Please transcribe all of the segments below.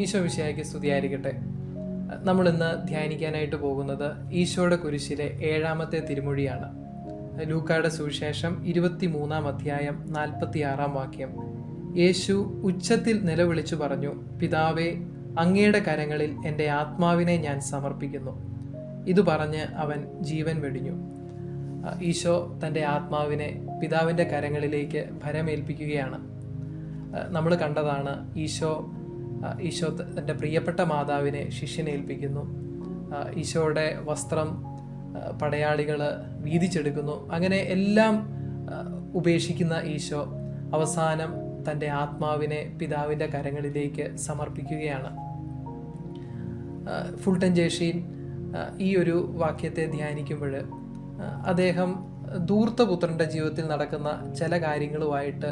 ഈശോ വിഷയായിക്ക് സ്തുതിയായിരിക്കട്ടെ. നമ്മൾ ഇന്ന് ധ്യാനിക്കാനായിട്ട് പോകുന്നത് ഈശോയുടെ കുരിശിലെ ഏഴാമത്തെ തിരുമൊഴിയാണ്. ലൂക്കായുടെ സുവിശേഷം ഇരുപത്തി മൂന്നാം അധ്യായം നാൽപ്പത്തി ആറാം വാക്യം. യേശു ഉച്ചത്തിൽ നിലവിളിച്ചു പറഞ്ഞു പിതാവേ അങ്ങയുടെ കരങ്ങളിൽ എന്റെ ആത്മാവിനെ ഞാൻ സമർപ്പിക്കുന്നു. ഇത് പറഞ്ഞ് അവൻ ജീവൻ വെടിഞ്ഞു. ഈശോ തന്റെ ആത്മാവിനെ പിതാവിന്റെ കരങ്ങളിലേക്ക് ഭരമേൽപ്പിക്കുകയാണ്. നമ്മൾ കണ്ടതാണ് ഈശോ ഈശോ തന്റെ പ്രിയപ്പെട്ട മാതാവിനെ ശിഷ്യനെ ഏൽപ്പിക്കുന്നു ഈശോയുടെ വസ്ത്രം പടയാളികൾ വീതിച്ചെടുക്കുന്നു. അങ്ങനെ എല്ലാം ഉപേക്ഷിക്കുന്ന ഈശോ അവസാനം തന്റെ ആത്മാവിനെ പിതാവിന്റെ കരങ്ങളിലേക്ക് സമർപ്പിക്കുകയാണ്. ഫുൾ ഫുൾട്ടൻ ജേഷീൻ ഈ ഒരു വാക്യത്തെ ധ്യാനിക്കുമ്പോൾ അദ്ദേഹം ധൂർത്തപുത്രന്റെ ജീവിതത്തിൽ നടക്കുന്ന ചില കാര്യങ്ങളുമായിട്ട്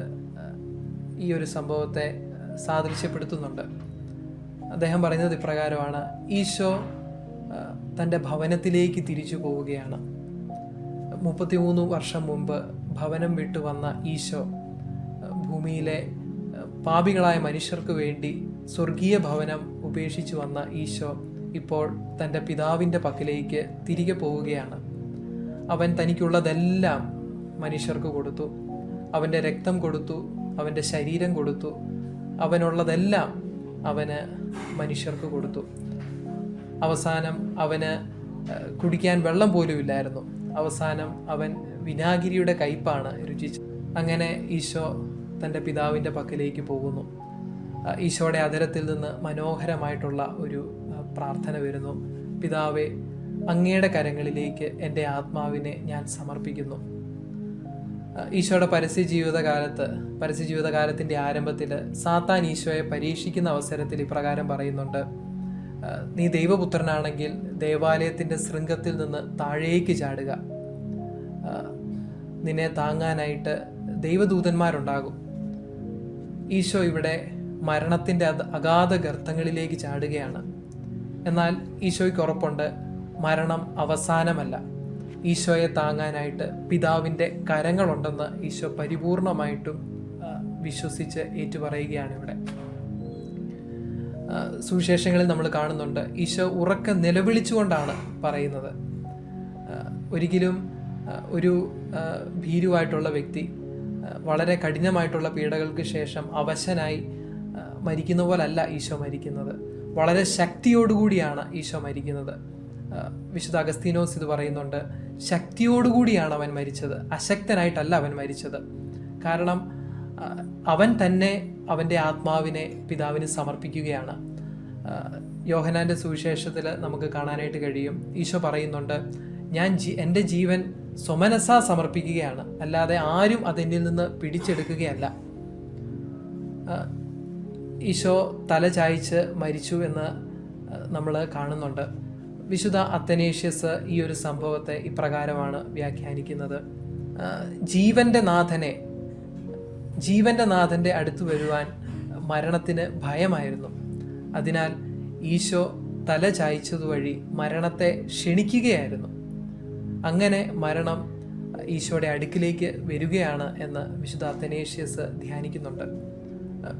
ഈ ഒരു സംഭവത്തെ സാദൃശ്യപ്പെടുത്തുന്നുണ്ട്. അദ്ദേഹം പറയുന്നത് ഇപ്രകാരമാണ്. ഈശോ തന്റെ ഭവനത്തിലേക്ക് തിരിച്ചു പോവുകയാണ്. മുപ്പത്തിമൂന്ന് വർഷം മുമ്പ് ഭവനം വിട്ടു വന്ന ഈശോ ഭൂമിയിലെ പാപികളായ മനുഷ്യർക്ക് വേണ്ടി സ്വർഗീയ ഭവനം ഉപേക്ഷിച്ചു വന്ന ഈശോ ഇപ്പോൾ തന്റെ പിതാവിന്റെ പക്കലേക്ക് തിരികെ പോവുകയാണ്. അവൻ തനിക്കുള്ളതെല്ലാം മനുഷ്യർക്ക് കൊടുത്തു. അവന്റെ രക്തം കൊടുത്തു അവന്റെ ശരീരം കൊടുത്തു. അവനുള്ളതെല്ലാം അവന് മനുഷ്യർക്ക് കൊടുത്തു. അവസാനം അവന് കുടിക്കാൻ വെള്ളം പോലും ഇല്ലായിരുന്നു. അവസാനം അവൻ വിനാഗിരിയുടെ കയ്പാണ് രുചിച്ച് അങ്ങനെ ഈശോ തന്റെ പിതാവിന്റെ പക്കലേക്ക് പോകുന്നു. ഈശോയുടെ അതരത്തിൽ നിന്ന് മനോഹരമായിട്ടുള്ള ഒരു പ്രാർത്ഥന വരുന്നു. പിതാവെ അങ്ങയുടെ കരങ്ങളിലേക്ക് എന്റെ ആത്മാവിനെ ഞാൻ സമർപ്പിക്കുന്നു. ഈശോയുടെ പരസ്യ ജീവിതകാലത്ത് പരസ്യ ജീവിതകാലത്തിന്റെ ആരംഭത്തിൽ സാത്താൻ ഈശോയെ പരീക്ഷിക്കുന്ന അവസരത്തിൽ ഇപ്രകാരം പറയുന്നുണ്ട്. നീ ദൈവപുത്രനാണെങ്കിൽ ദേവാലയത്തിന്റെ ശൃംഗത്തിൽ നിന്ന് താഴേക്ക് ചാടുക. നിന്നെ താങ്ങാനായിട്ട് ദൈവദൂതന്മാരുണ്ടാകും. ഈശോ ഇവിടെ മരണത്തിന്റെ അഗാധ ഗർത്തങ്ങളിലേക്ക് ചാടുകയാണ്. എന്നാൽ ഈശോയ്ക്ക് ഉറപ്പുണ്ട് മരണം അവസാനമല്ല. ഈശോയെ താങ്ങാനായിട്ട് പിതാവിന്റെ കരങ്ങളുണ്ടെന്ന് ഈശോ പരിപൂർണമായിട്ടും വിശ്വസിച്ച് ഏറ്റുപറയുകയാണ് ഇവിടെ. സുവിശേഷങ്ങളിൽ നമ്മൾ കാണുന്നുണ്ട് ഈശോ ഉറക്ക നിലവിളിച്ചുകൊണ്ടാണ് പറയുന്നത്. ഒരിക്കലും ഒരു ഭീരുവായിട്ടുള്ള വ്യക്തി വളരെ കഠിനമായിട്ടുള്ള പീഡകൾക്ക് ശേഷം അവശനായി മരിക്കുന്ന പോലല്ല ഈശോ മരിക്കുന്നത്. വളരെ ശക്തിയോടുകൂടിയാണ് ഈശോ മരിക്കുന്നത്. വിശുദ്ധ അഗസ്തീനോസ് ഇത് പറയുന്നുണ്ട് ശക്തിയോടുകൂടിയാണ് അവൻ മരിച്ചത്. അശക്തനായിട്ടല്ല അവൻ മരിച്ചത്. കാരണം അവൻ തന്നെ അവന്റെ ആത്മാവിനെ പിതാവിന് സമർപ്പിക്കുകയാണ്. യോഹനാന്റെ സുവിശേഷത്തിൽ നമുക്ക് കാണാനായിട്ട് കഴിയും. ഈശോ പറയുന്നുണ്ട് ഞാൻ ജീ എന്റെ ജീവൻ സ്വമനസ സമർപ്പിക്കുകയാണ്. അല്ലാതെ ആരും അതെന്നിൽ നിന്ന് പിടിച്ചെടുക്കുകയല്ല. ഈശോ തല ചായ്ച്ച് മരിച്ചു എന്ന് നമ്മൾ കാണുന്നുണ്ട്. വിശുദ്ധ അത്തനേഷ്യസ് ഈ ഒരു സംഭവത്തെ ഇപ്രകാരമാണ് വ്യാഖ്യാനിക്കുന്നത്. ജീവന്റെ നാഥനെ ജീവന്റെ നാഥന്റെ അടുത്ത് വരുവാൻ മരണത്തിന് ഭയമായിരുന്നു. അതിനാൽ ഈശോ തല ചായ്ച്ചതുവഴി മരണത്തെ ക്ഷണിക്കുകയായിരുന്നു. അങ്ങനെ മരണം ഈശോയുടെ അടുക്കിലേക്ക് വരികയാണ് എന്ന് വിശുദ്ധ അത്തനേഷ്യസ് ധ്യാനിക്കുന്നുണ്ട്.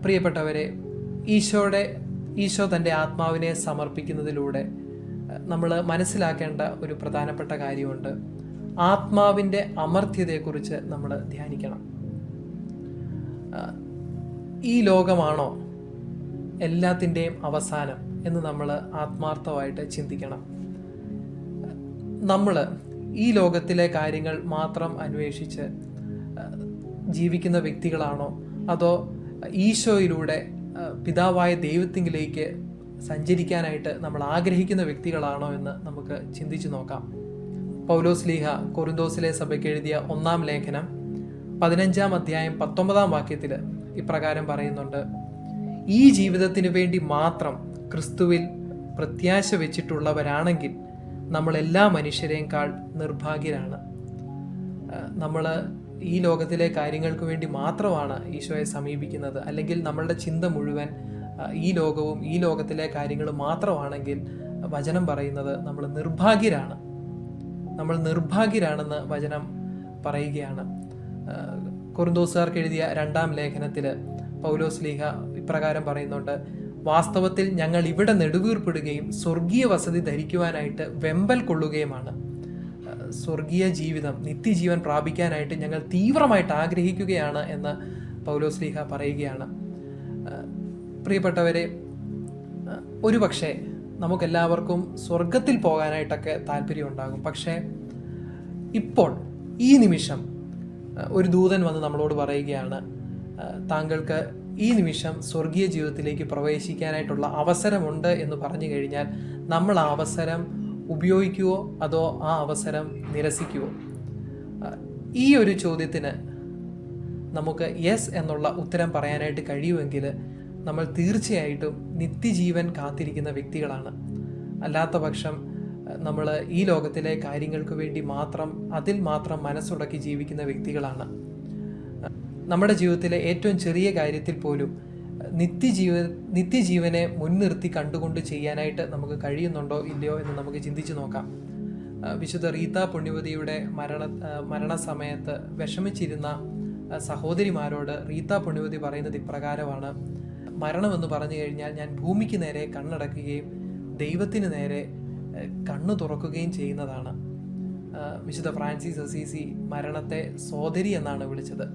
പ്രിയപ്പെട്ടവരെ ഈശോയുടെ ഈശോ തന്റെ ആത്മാവിനെ സമർപ്പിക്കുന്നതിലൂടെ നമ്മൾ മനസ്സിലാക്കേണ്ട ഒരു പ്രധാനപ്പെട്ട കാര്യമുണ്ട്. ആത്മാവിന്റെ അമർത്യതയെക്കുറിച്ച് നമ്മൾ ധ്യാനിക്കണം. ഈ ലോകമാണോ എല്ലാത്തിന്റെയും അവസാനം എന്ന് നമ്മൾ ആത്മാർത്ഥമായിട്ട് ചിന്തിക്കണം. നമ്മൾ ഈ ലോകത്തിലെ കാര്യങ്ങൾ മാത്രം അന്വേഷിച്ച് ജീവിക്കുന്ന വ്യക്തികളാണോ അതോ ഈശോയിലൂടെ പിതാവായ ദൈവത്തിങ്കിലേക്ക് സഞ്ചരിക്കാനായിട്ട് നമ്മൾ ആഗ്രഹിക്കുന്ന വ്യക്തികളാണോ എന്ന് നമുക്ക് ചിന്തിച്ചു നോക്കാം. പൗലോസ് ലീഹ കൊറിന്തോസിലെ സഭയ്ക്ക് എഴുതിയ ഒന്നാം ലേഖനം പതിനഞ്ചാം അധ്യായം പത്തൊമ്പതാം വാക്യത്തിൽ ഇപ്രകാരം പറയുന്നുണ്ട്. ഈ ജീവിതത്തിന് വേണ്ടി മാത്രം ക്രിസ്തുവിൽ പ്രത്യാശ വെച്ചിട്ടുള്ളവരാണെങ്കിൽ നമ്മൾ എല്ലാ മനുഷ്യരെക്കാൾ നിർഭാഗ്യരാണ്. നമ്മൾ ഈ ലോകത്തിലെ കാര്യങ്ങൾക്ക് വേണ്ടി മാത്രമാണ് ഈശോയെ സമീപിക്കുന്നത്. അല്ലെങ്കിൽ നമ്മളുടെ ചിന്ത മുഴുവൻ ഈ ലോകവും ഈ ലോകത്തിലെ കാര്യങ്ങളും മാത്രമാണെങ്കിൽ വചനം പറയുന്നത് നമ്മൾ നിർഭാഗ്യരാണ്. നമ്മൾ നിർഭാഗ്യരാണെന്ന് വചനം പറയുകയാണ്. കുറുന്തോസുകാർക്ക് എഴുതിയ രണ്ടാം ലേഖനത്തിൽ പൗലോസ് ലീഹ ഇപ്രകാരം പറയുന്നുണ്ട് വാസ്തവത്തിൽ ഞങ്ങൾ ഇവിടെ നെടുവീർപ്പിടുകയും സ്വർഗീയ വസതി ധരിക്കുവാനായിട്ട് വെമ്പൽ കൊള്ളുകയുമാണ്. സ്വർഗീയ ജീവിതം നിത്യജീവൻ പ്രാപിക്കാനായിട്ട് ഞങ്ങൾ തീവ്രമായിട്ട് ആഗ്രഹിക്കുകയാണ് എന്ന് പൗലോസ് ലീഹ പറയുകയാണ്. പ്രിയപ്പെട്ടവരെ ഒരുപക്ഷെ നമുക്കെല്ലാവർക്കും സ്വർഗത്തിൽ പോകാനായിട്ടൊക്കെ താല്പര്യം ഉണ്ടാകും പക്ഷേ ഇപ്പോൾ ഈ നിമിഷം ഒരു ദൂതൻ വന്ന് നമ്മളോട് പറയുകയാണ് താങ്കൾക്ക് ഈ നിമിഷം സ്വർഗീയ ജീവിതത്തിലേക്ക് പ്രവേശിക്കാനായിട്ടുള്ള അവസരമുണ്ട് എന്ന് പറഞ്ഞു കഴിഞ്ഞാൽ നമ്മൾ ആ അവസരം ഉപയോഗിക്കുവോ അതോ ആ അവസരം നിരസിക്കുവോ? ഈ ഒരു ചോദ്യത്തിന് നമുക്ക് യെസ് എന്നുള്ള ഉത്തരം പറയാനായിട്ട് കഴിയുമെങ്കിൽ നമ്മൾ തീർച്ചയായിട്ടും നിത്യജീവൻ കാത്തിരിക്കുന്ന വ്യക്തികളാണ്. അല്ലാത്ത പക്ഷം നമ്മൾ ഈ ലോകത്തിലെ കാര്യങ്ങൾക്ക് വേണ്ടി മാത്രം അതിൽ മാത്രം മനസ്സുടക്കി ജീവിക്കുന്ന വ്യക്തികളാണ്. നമ്മുടെ ജീവിതത്തിലെ ഏറ്റവും ചെറിയ കാര്യത്തിൽ പോലും നിത്യജീവ നിത്യജീവനെ മുൻനിർത്തി കണ്ടുകൊണ്ട് ചെയ്യാനായിട്ട് നമുക്ക് കഴിയുന്നുണ്ടോ ഇല്ലയോ എന്ന് നമുക്ക് ചിന്തിച്ചു നോക്കാം. വിശുദ്ധ റീത്ത പുണ്യവതിയുടെ മരണ മരണസമയത്ത് വിഷമിച്ചിരുന്ന സഹോദരിമാരോട് റീത പുണ്യവതി പറയുന്നത് ഇപ്രകാരമാണ്. മരണമെന്ന് പറഞ്ഞു കഴിഞ്ഞാൽ ഞാൻ ഭൂമിക്ക് നേരെ കണ്ണടക്കുകയും ദൈവത്തിന് നേരെ കണ്ണു തുറക്കുകയും ചെയ്യുന്നതാണ്. വിശുദ്ധ ഫ്രാൻസിസ് അസീസി മരണത്തെ സോദരി എന്നാണ് വിളിച്ചത്.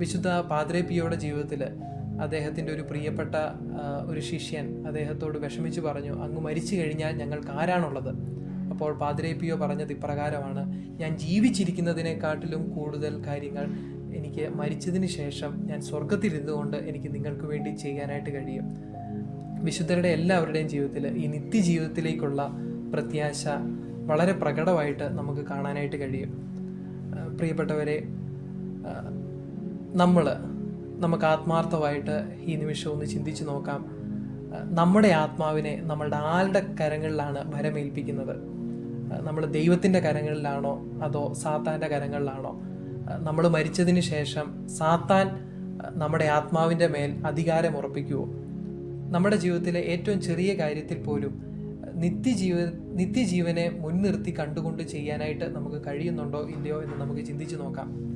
വിശുദ്ധ പാദ്രേപ്പിയോടെ ജീവിതത്തിൽ അദ്ദേഹത്തിന്റെ ഒരു പ്രിയപ്പെട്ട ഒരു ശിഷ്യൻ അദ്ദേഹത്തോട് വിഷമിച്ച് പറഞ്ഞു അങ്ങ് മരിച്ചു കഴിഞ്ഞാൽ ഞങ്ങൾക്ക് ആരാണുള്ളത്? അപ്പോൾ പാദ്രേപ്പിയോ പറഞ്ഞത് ഇപ്രകാരമാണ് ഞാൻ ജീവിച്ചിരിക്കുന്നതിനെക്കാട്ടിലും കൂടുതൽ കാര്യങ്ങൾ എനിക്ക് മരിച്ചതിന് ശേഷം ഞാൻ സ്വർഗത്തിലിരുന്നുകൊണ്ട് എനിക്ക് നിങ്ങൾക്ക് വേണ്ടി ചെയ്യാനായിട്ട് കഴിയും. വിശുദ്ധരുടെ എല്ലാവരുടെയും ജീവിതത്തിൽ ഈ നിത്യജീവിതത്തിലേക്കുള്ള പ്രത്യാശ വളരെ പ്രകടമായിട്ട് നമുക്ക് കാണാനായിട്ട് കഴിയും. പ്രിയപ്പെട്ടവരെ നമ്മൾ നമുക്ക് ആത്മാർത്ഥമായിട്ട് ഈ നിമിഷം ഒന്ന് ചിന്തിച്ചു നോക്കാം. നമ്മുടെ ആത്മാവിനെ നമ്മളുടെ ആളുടെ കരങ്ങളിലാണ് ഭരമേൽപ്പിക്കുന്നത്? നമ്മൾ ദൈവത്തിന്റെ കരങ്ങളിലാണോ അതോ സാത്താന്റെ കരങ്ങളിലാണോ? നമ്മൾ മരിച്ചതിന് ശേഷം സാത്താൻ നമ്മുടെ ആത്മാവിന്റെ മേൽ അധികാരം ഉറപ്പിക്കുമോ നമ്മുടെ ജീവിതത്തിലെ ഏറ്റവും ചെറിയ കാര്യത്തിൽ പോലും നിത്യജീവ നിത്യജീവനെ മുൻനിർത്തി കണ്ടുകൊണ്ട് ചെയ്യാനായിട്ട് നമുക്ക് കഴിയുന്നുണ്ടോ ഇല്ലയോ എന്ന് നമുക്ക് ചിന്തിച്ചു നോക്കാം.